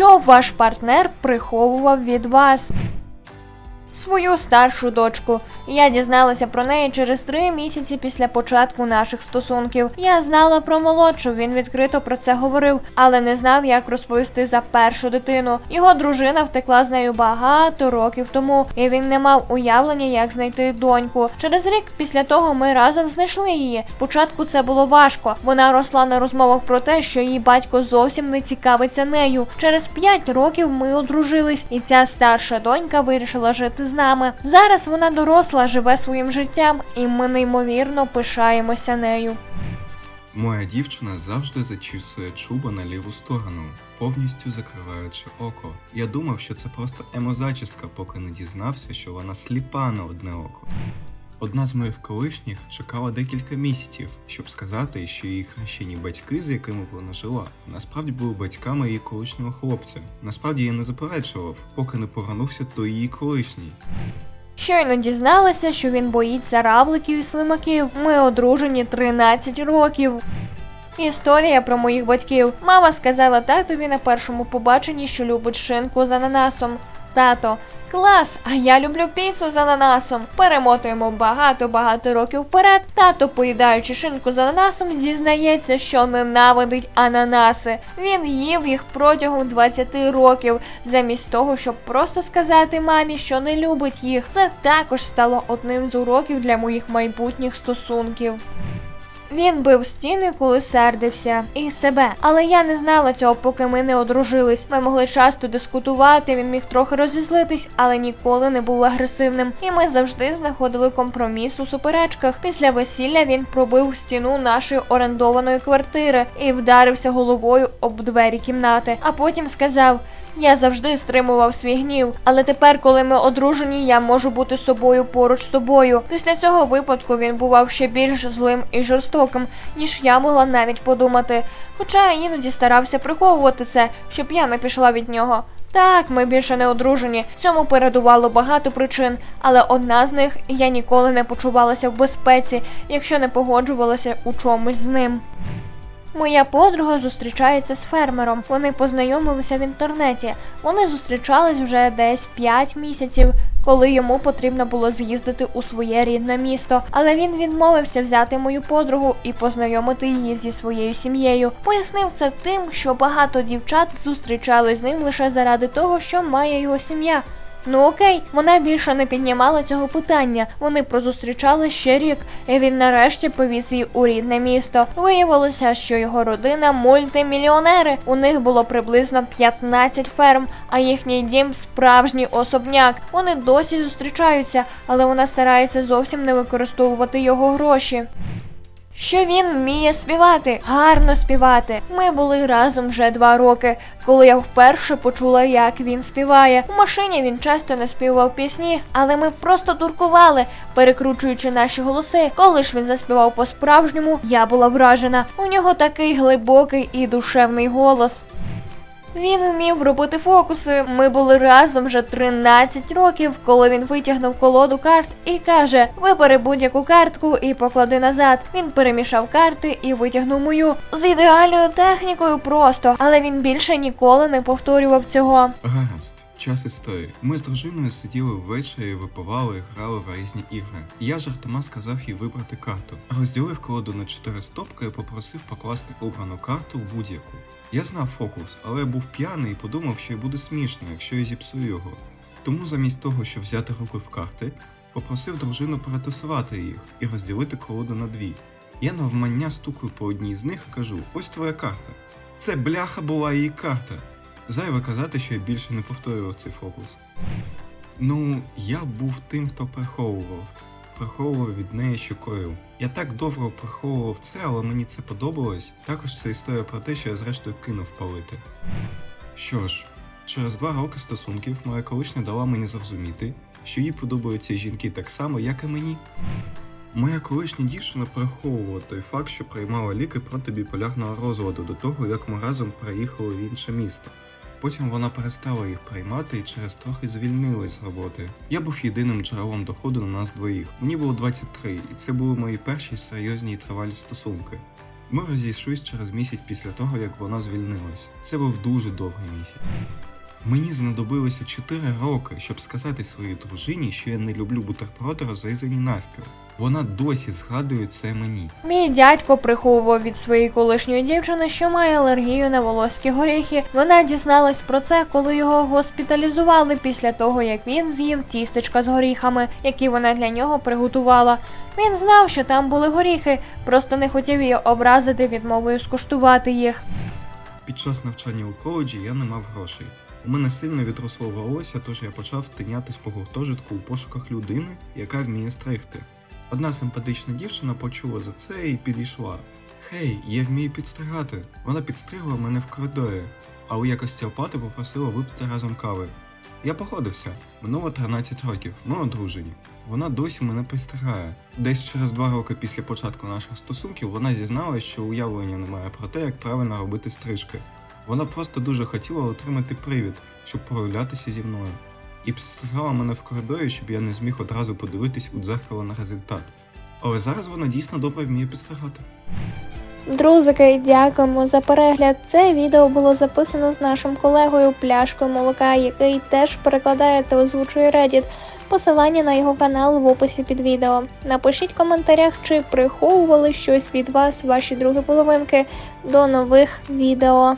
Що ваш партнер приховував від вас? Свою старшу дочку. Я дізналася про неї через три місяці після початку наших стосунків. Я знала про молодшу, він відкрито про це говорив, але не знав, як розповісти за першу дитину. Його дружина втекла з нею багато років тому, і він не мав уявлення, як знайти доньку. Через рік після того ми разом знайшли її. Спочатку це було важко. Вона росла на розмовах про те, що її батько зовсім не цікавиться нею. Через п'ять років ми одружились, і ця старша донька вирішила жити з нами. Зараз вона доросла, живе своїм життям, і ми неймовірно пишаємося нею. Моя дівчина завжди зачісує чуба на ліву сторону, повністю закриваючи око. Я думав, що це просто емозачіска, поки не дізнався, що вона сліпа на одне око. Одна з моїх колишніх чекала декілька місяців, щоб сказати, що її хрещені батьки, з якими вона жила, насправді були батьками її колишнього хлопця. Насправді я не заперечував, поки не повернувся до її колишній. Щойно дізналася, що він боїться равликів і слимаків. Ми одружені 13 років. Історія про моїх батьків. Мама сказала татові на першому побаченні, що любить шинку з ананасом. Тато, клас! А я люблю піцу з ананасом. Перемотуємо багато-багато років вперед. Тато, поїдаючи шинку з ананасом, зізнається, що ненавидить ананаси. Він їв їх протягом 20 років, замість того, щоб просто сказати мамі, що не любить їх. Це також стало одним з уроків для моїх майбутніх стосунків. Він бив стіни, коли сердився, і себе. Але я не знала цього, поки ми не одружились. Ми могли часто дискутувати, він міг трохи розізлитись, але ніколи не був агресивним. І ми завжди знаходили компроміс у суперечках. Після весілля він пробив стіну нашої орендованої квартири і вдарився головою об двері кімнати. А потім сказав. Я завжди стримував свій гнів, але тепер, коли ми одружені, я можу бути собою поруч з тобою. Після цього випадку він бував ще більш злим і жорстоким, ніж я могла навіть подумати. Хоча іноді старався приховувати це, щоб я не пішла від нього. Так, ми більше не одружені. Цьому передувало багато причин, але одна з них я ніколи не почувалася в безпеці, якщо не погоджувалася у чомусь з ним. Моя подруга зустрічається з фермером. Вони познайомилися в інтернеті. Вони зустрічались вже десь 5 місяців, коли йому потрібно було з'їздити у своє рідне місто. Але він відмовився взяти мою подругу і познайомити її зі своєю сім'єю. Пояснив це тим, що багато дівчат зустрічались з ним лише заради того, що має його сім'я. Ну окей, вона більше не піднімала цього питання. Вони прозустрічали ще рік, і він нарешті повіз її у рідне місто. Виявилося, що його родина мультимільйонери. У них було приблизно 15 ферм, а їхній дім справжній особняк. Вони досі зустрічаються, але вона старається зовсім не використовувати його гроші. Що він вміє співати, гарно співати. Ми були разом вже два роки, коли я вперше почула, як він співає. У машині він часто не співав пісні, але ми просто дуркували, перекручуючи наші голоси. Коли ж він заспівав по-справжньому, я була вражена. У нього такий глибокий і душевний голос. Він вмів робити фокуси. Ми були разом вже 13 років, коли він витягнув колоду карт і каже: Вибери будь-яку картку і поклади назад. Він перемішав карти і витягнув мою з ідеальною технікою просто, але він більше ніколи не повторював цього. Гаразд. Час історії. Ми з дружиною сиділи ввечері, випивали грали в різні ігри. Я жартома сказав їй вибрати карту. Розділив колоду на чотири стопки і попросив покласти обрану карту в будь-яку. Я знав фокус, але був п'яний і подумав, що й буде смішно, якщо я зіпсую його. Тому замість того, щоб взяти руки в карти, попросив дружину перетасувати їх і розділити колоду на дві. Я навмання стукаю по одній з них і кажу: ось твоя карта. Це бляха була її карта. Зайве казати, що я більше не повторював цей фокус. Ну, я був тим, хто приховував. Приховував від неї, що коїв. Я так довго приховував це, але мені це подобалось. Також це історія про те, що я зрештою кинув палити. Що ж, через два роки стосунків моя колишня дала мені зрозуміти, що їй подобаються жінки так само, як і мені. Моя колишня дівчина приховувала той факт, що приймала ліки проти біполярного розладу до того, як ми разом переїхали в інше місто. Потім вона перестала їх приймати і через трохи звільнилась з роботи. Я був єдиним джерелом доходу на нас двоїх. Мені було 23, і це були мої перші серйозні і тривалі стосунки. Ми розійшлись через місяць після того, як вона звільнилась. Це був дуже довгий місяць. Мені знадобилося 4 роки, щоб сказати своїй дружині, що я не люблю бутерброди розрізані навпіл. Вона досі згадує це мені. Мій дядько приховував від своєї колишньої дівчини, що має алергію на волоські горіхи. Вона дізналась про це, коли його госпіталізували після того, як він з'їв тістечка з горіхами, які вона для нього приготувала. Він знав, що там були горіхи, просто не хотів її образити відмовою скуштувати їх. Під час навчання у коледжі я не мав грошей. У мене сильно відросло волосся, тож я почав тинятись по гуртожитку у пошуках людини, яка вміє стригти. Одна симпатична дівчина почула за це і підійшла. Хей, я вмію підстригати. Вона підстригла мене в коридорі, а у якості оплати попросила випити разом кави. Я погодився. Минуло 13 років, ми одружені. Вона досі мене підстригає. Десь через два роки після початку наших стосунків вона зізналась, що уявлення немає про те, як правильно робити стрижки. Вона просто дуже хотіла отримати привід, щоб прогулятися зі мною. І підстригала мене в коридорі, щоб я не зміг одразу подивитись у дзеркало на результат. Але зараз вона дійсно добре вміє підстригати. Друзики, дякуємо за перегляд. Це відео було записано з нашим колегою Пляшкою молока, який теж перекладає та озвучує Reddit. Посилання на його канал в описі під відео. Напишіть в коментарях, чи приховували щось від вас ваші другі половинки. До нових відео.